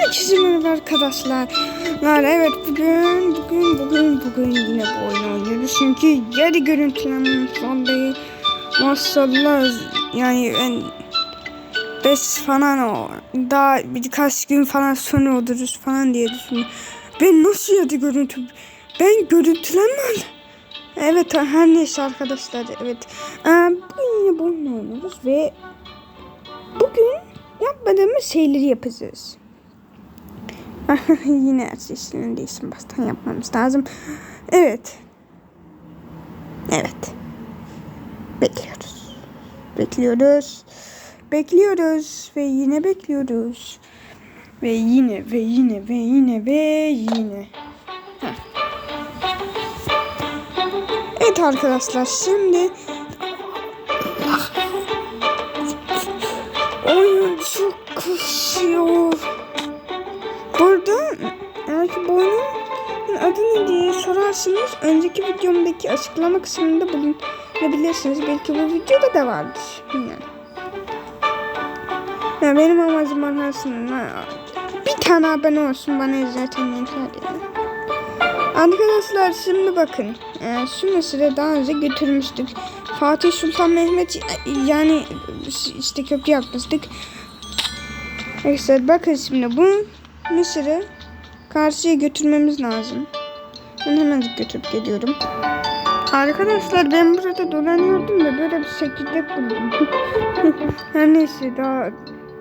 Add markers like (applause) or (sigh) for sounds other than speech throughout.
Herkese merhaba arkadaşlar. Evet bugün bugün bugün bugün yine bu oyunu oynuyoruz. Çünkü geri görüntülenmenin sonundayım. Maşallah yani ben beş falan o daha birkaç gün falan sonra oluruz falan diye düşünüyorum. Ben nasıl yedi görüntü? Ben görüntülenmedim. Evet her neyse arkadaşlar evet. Ee, bugün yine bu oyunu oynuyoruz ve bugün yapmadığımız şeyleri yapacağız. (laughs) Yine her şey değilsin baştan yapmamız lazım. Evet. Evet. Bekliyoruz. Bekliyoruz. Bekliyoruz ve yine bekliyoruz. Ve yine ve yine ve yine ve yine. Heh. Evet arkadaşlar şimdi (laughs) oyun çok sorarsınız önceki videomdaki açıklama kısmında bulunabilirsiniz. Belki bu videoda da vardır. Yani. Ya benim amacım arkadaşlar bir tane abone olsun bana zaten yeter yani. Arkadaşlar şimdi bakın. E, şu mesele daha önce götürmüştük. Fatih Sultan Mehmet yani işte köprü yapmıştık. Arkadaşlar bakın şimdi bu Mısır'ı karşıya götürmemiz lazım. Hemen götürüp geliyorum. Arkadaşlar ben burada dolanıyordum da böyle bir şekilde buldum. (laughs) Her neyse daha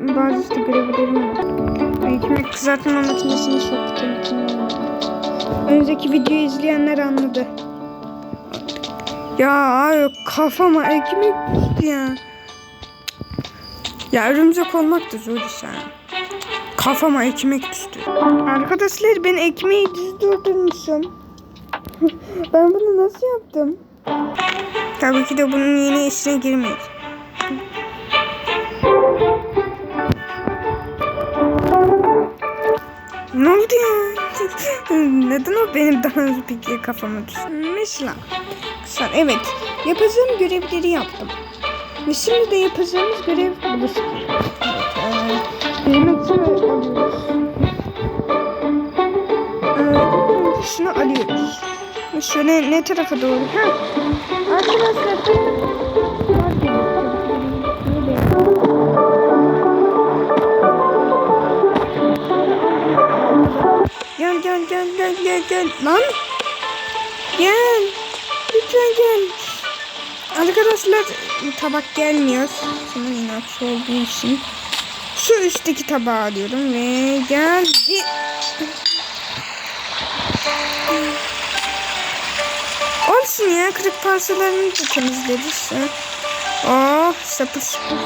bazı işte görevlerim var. Ekmek kızartma makinesini soktum. Önceki videoyu izleyenler anladı. Ya kafama ekmek düştü ya. Ya örümcek olmak da zor iş yani. Kafama ekmek düştü. Arkadaşlar ben ekmeği düz durdurmuşum. (laughs) ben bunu nasıl yaptım? Tabii ki de bunun yeni işine girmeyiz. Ne oldu ya? (laughs) Neden o benim daha önce peki kafama düştü? Mesela. Güzel. Evet. Yapacağım görevleri yaptım. Ve şimdi de yapacağımız görev bulaşık. Evet. Ee, yemek alıyoruz. Şunu alıyoruz. Şöyle ne tarafa doğru? Ha. Arkadaşlar Gel gel gel gel gel gel lan. Gel. Lütfen gel. Arkadaşlar tabak gelmiyor. Sana inatçı olduğu için. Şu üstteki tabağı alıyorum ve geldi. Olsun ya kırık parçalarını da temizleriz. Oh sapır sapır.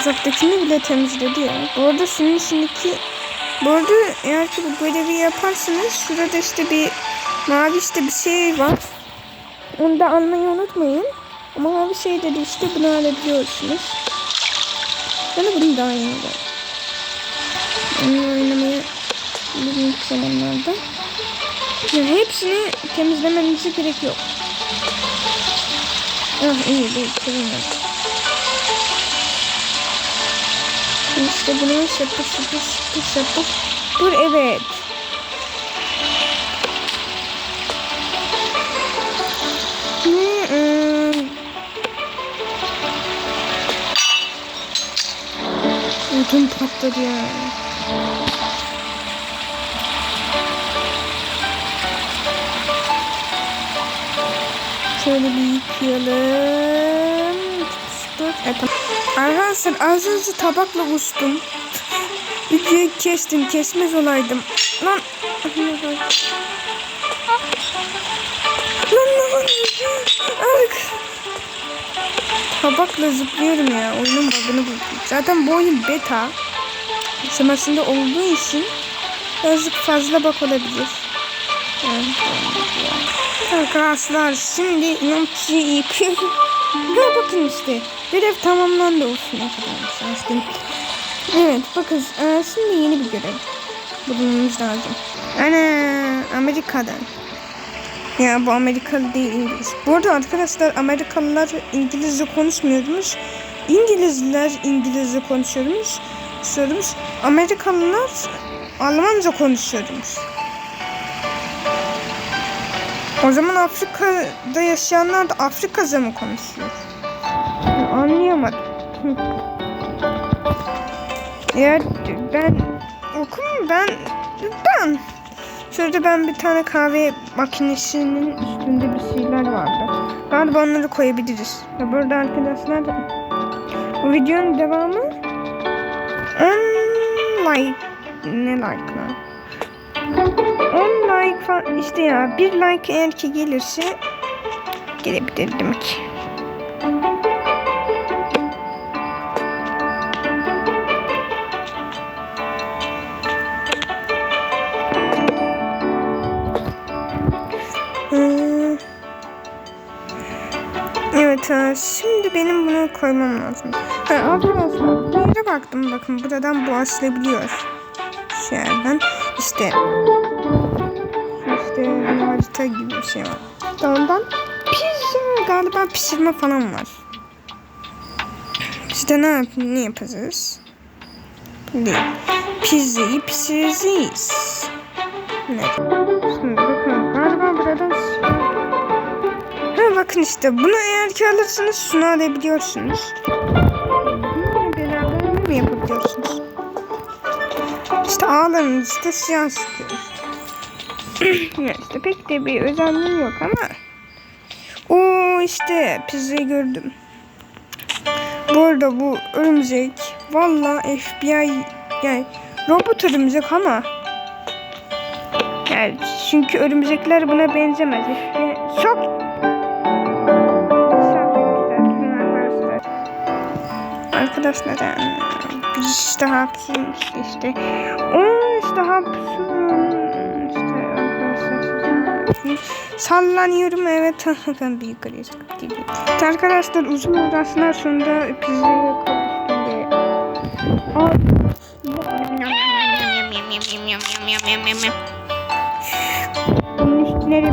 Uzaktakini bile temizledi ya. Bu arada şunun içindeki bu arada eğer ki bu görevi yaparsanız şurada işte bir mavi işte bir şey var. Onu da almayı unutmayın. Ama mavi şey dedi işte bunu alabiliyorsunuz. Ben de bunu daha de. Onu oynamaya bilmiyorum zamanlarda. Yani hepsini temizlemenize gerek yok. Ah iyi değil. Sevinmedim. İşte bunu şapır şapır şapır şapır. Dur evet. Iı... Ödüm patladı ya. Şöyle bir yıkayalım. Evet, Arkadaşlar az önce tabakla uçtum. Videoyu kestim. Kesmez olaydım. Lan. Lan var? Ark. Tabakla zıplıyorum ya. Oyunun bug'ını buldum. Zaten bu oyun beta aşamasında olduğu için birazcık fazla bak olabilir. Arkadaşlar şimdi inatçıyı yıkıyorum. (laughs) Ve bakın işte görev tamamlandı olsun şanslıyım. Evet bakın e, şimdi yeni bir görev bulmamız lazım. Ana Amerika'dan. Ya bu Amerikalı değil İngiliz. Bu arada arkadaşlar Amerikalılar İngilizce konuşmuyormuş. İngilizler İngilizce konuşuyormuş. konuşuyormuş. Amerikalılar Almanca konuşuyormuş. O zaman Afrika'da yaşayanlar da Afrikaca mı konuşuyor? Ya, Anlayamadım. Eğer ben okum ben ben şurada ben bir tane kahve makinesinin üstünde bir şeyler vardı. Galiba onları koyabiliriz. Ve burada arkadaşlar bu videonun devamı 10 like ne like lan? 10 like falan işte ya bir like eğer ki gelirse gelebilir demek. Hmm. Evet ha, şimdi benim bunu koymam lazım. Ha, arkadaşlar yere baktım bakın buradan bu açılabiliyor. Şu yerden işte işte bir harita gibi bir şey var. Ondan pizza galiba pişirme falan var. İşte ne, yap ne yapacağız? Değil. Pizzayı pişireceğiz. Ne? Şimdi bakın galiba buradan Ha bakın işte bunu eğer ki alırsanız şunu alabiliyorsunuz. Bununla beraber ne yapabiliyorsunuz? İşte ağlarınızda ya (laughs) işte pek de bir özelliği yok ama. O işte pizzayı gördüm. Bu arada bu örümcek valla FBI yani robot örümcek ama yani çünkü örümcekler buna benzemez. FBI çok Arkadaşlar yani bir iş daha hapsiymiş işte. O işte. Sallanıyorum evet (laughs) ben bir yukarıya çıkıp arkadaşlar uzun uğraşlar sonunda pizzayı Bunun üstüne de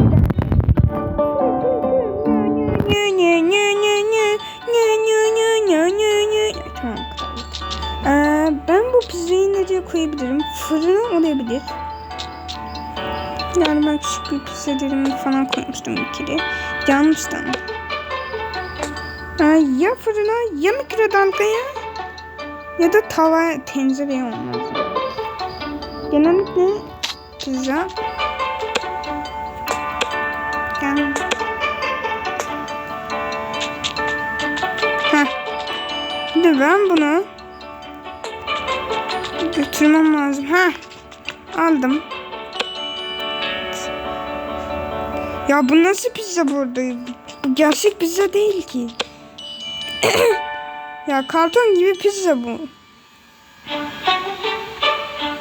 Tamam. Ee, ben bu pizzayı nereye koyabilirim? Fırına olabilir. Yani ben küçük falan koymuştum bir kere. Yanmıştı ama. Ee, ya fırına ya mikrodalgaya ya da tava tencereye olmaz. Genellikle pizza yani Heh. Şimdi ben bunu götürmem lazım. Ha, aldım. Ya bu nasıl pizza burada? Bu gerçek pizza değil ki. (clears throat) ya karton gibi pizza bu.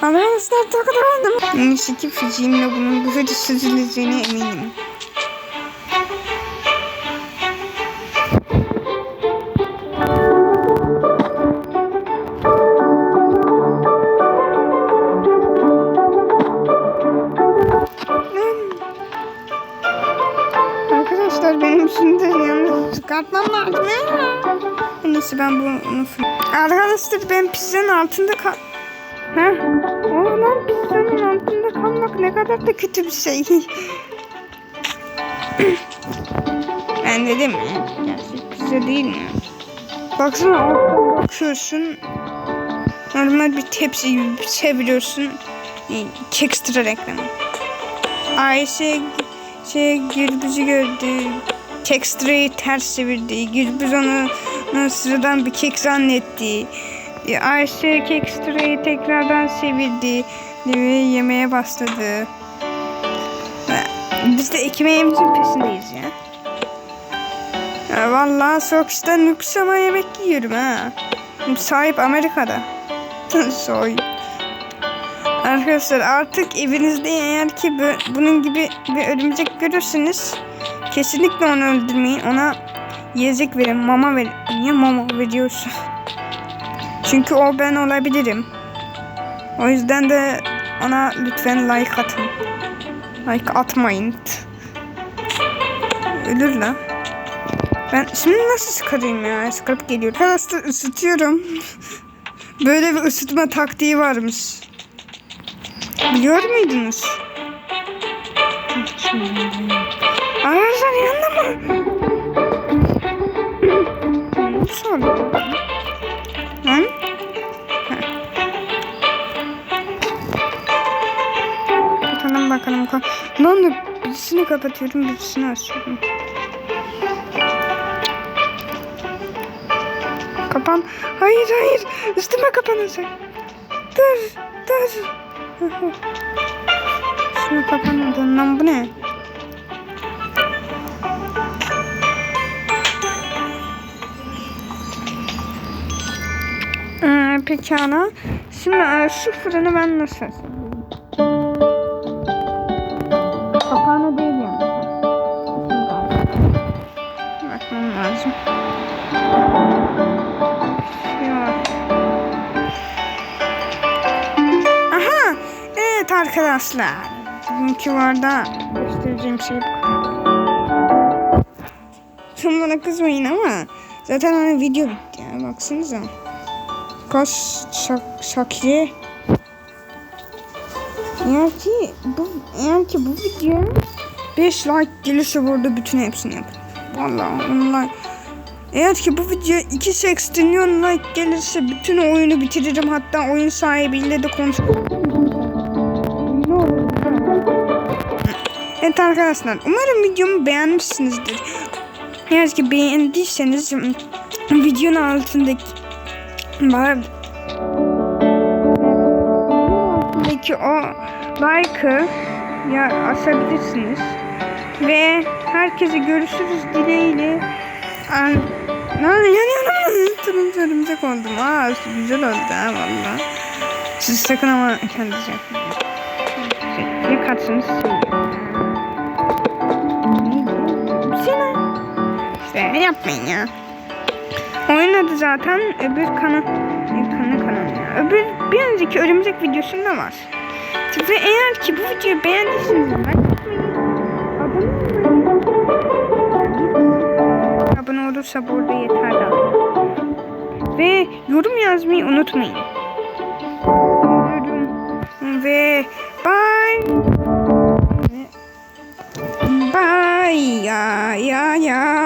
Arkadaşlar çok rahatım. Neyse ki fiziğimle bunun böyle süzüleceğine eminim. Çıkartmam lazım. Neyse ben bunu Arkadaşlar ben pizzanın altında kal... Ha? Oğlan pizzanın altında kalmak ne kadar da kötü bir şey. (coughs) ben dedim ya. Pizza değil mi? Baksana alttan bakıyorsun. Normal bir tepsi gibi çeviriyorsun. Kekstra reklamı. Ayşe şey Gürbüz'ü gördü. Tekstreyi ters çevirdi. Gürbüz onu, sıradan bir kek zannetti. E, Ayşe kekstreyi tekrardan çevirdi ve yemeye başladı. Biz de ekmeğimizin peşindeyiz ya. ya vallahi sokakta lüks ama yemek yiyorum ha. Sahip Amerika'da. (laughs) Soy. Arkadaşlar artık evinizde eğer ki bunun gibi bir örümcek görürsünüz kesinlikle onu öldürmeyin. Ona yiyecek verin, mama verin. Niye mama veriyorsun? (laughs) Çünkü o ben olabilirim. O yüzden de ona lütfen like atın. Like atmayın. Ölür lan. Ben şimdi nasıl sıkarayım ya? Sıkarıp geliyor. Arkadaşlar ısıtıyorum. (laughs) Böyle bir ısıtma taktiği varmış. Biliyor muydunuz? Arkadaşlar yanında mı? Nasıl? Lan? Bakalım bakalım. Lan. Birisini kapatıyorum, birisini açıyorum. Kapan. Hayır hayır. Üstüme kapanacak. Dur. Dur. Şunu kapanamadın lan bu ne? Pekala. Şimdi e, şu fırını ben nasıl açayım? Kapağına değil yani. Bakmam lazım. Aha! Evet arkadaşlar. Bugünkü varda göstereceğim şey bana kızmayın ama zaten hani video bitti ya baksanıza. Kaç şak şakri. Eğer ki bu eğer ki bu video 5 like gelirse burada bütün hepsini yaparım. Vallahi onlar eğer ki bu video 2 trilyon like gelirse bütün oyunu bitiririm. Hatta oyun sahibiyle de konuşurum. Evet arkadaşlar umarım videomu beğenmişsinizdir. Eğer ki beğendiyseniz videonun altındaki var altındaki o like'ı ya asabilirsiniz. Ve herkese görüşürüz dileğiyle. Ay, Lan yanıyorum. Turuncu örümcek oldum. Aa güzel oldu ha valla. Siz sakın ama kendinize yapmayın. Ne kaçsınız Sena. İşte yapmayın ya. Oyun adı zaten öbür kanal. Kanal kanal ya. Öbür bir önceki örümcek videosunda var. Ve eğer ki bu videoyu beğendiyseniz like atmayı, abone olursa burada yeter daha. Ve yorum yazmayı unutmayın. Ve bye. Bye ya ya ya.